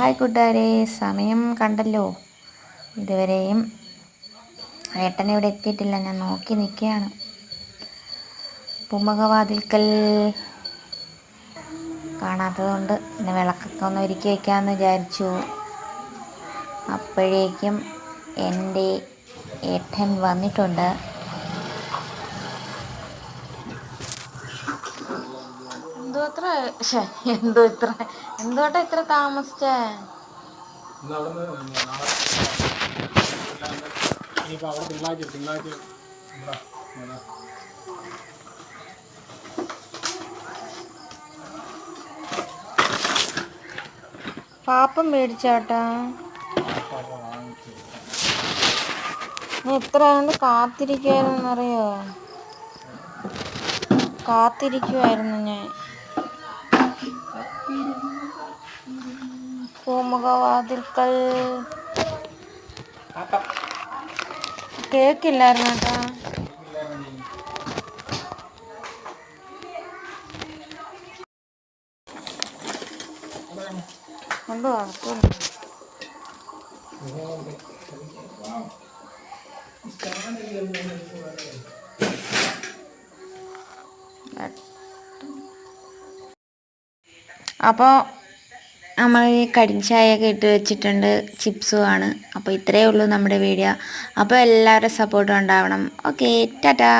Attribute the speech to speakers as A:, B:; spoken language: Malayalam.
A: ഹായ് കൂട്ടുകാരെ സമയം കണ്ടല്ലോ. ഇതുവരെയും ഏട്ടൻ ഇവിടെ എത്തിയിട്ടില്ല. ഞാൻ നോക്കി നിൽക്കുകയാണ്. പൂമുഖവാതിൽക്കൽ കാണാത്തതുകൊണ്ട് പിന്നെ വിളക്കൊക്കെ ഒന്ന് ഒരുക്കി വയ്ക്കാമെന്ന് വിചാരിച്ചു. അപ്പോഴേക്കും എന്റെ ഏട്ടൻ വന്നിട്ടുണ്ട്. എന്തോ അത്ര എന്തോ ഇത്ര എന്തോട്ടാ ഇത്ര താമസിച്ചേ. പാപ്പം മേടിച്ചാട്ടാ? നീ എത്ര ആണ്ട് കാത്തിരിക്കുവായിരുന്നറിയോ? കാത്തിരിക്കുമായിരുന്നു ഞാൻ. പൂമുഖവാതിൽക്കൽ കേക്കില്ലായിരുന്നു കേട്ടാ കൊണ്ട് കുഴപ്പമില്ല അപ്പോൾ നമ്മൾ കടിഞ്ചായൊക്കെ ഇട്ട് വെച്ചിട്ടുണ്ട് ചിപ്സുമാണ് അപ്പോൾ ഇത്രയേ ഉള്ളൂ നമ്മുടെ വീഡിയോ. അപ്പോൾ എല്ലാവരുടെ സപ്പോർട്ടും ഉണ്ടാവണം. Okay tata.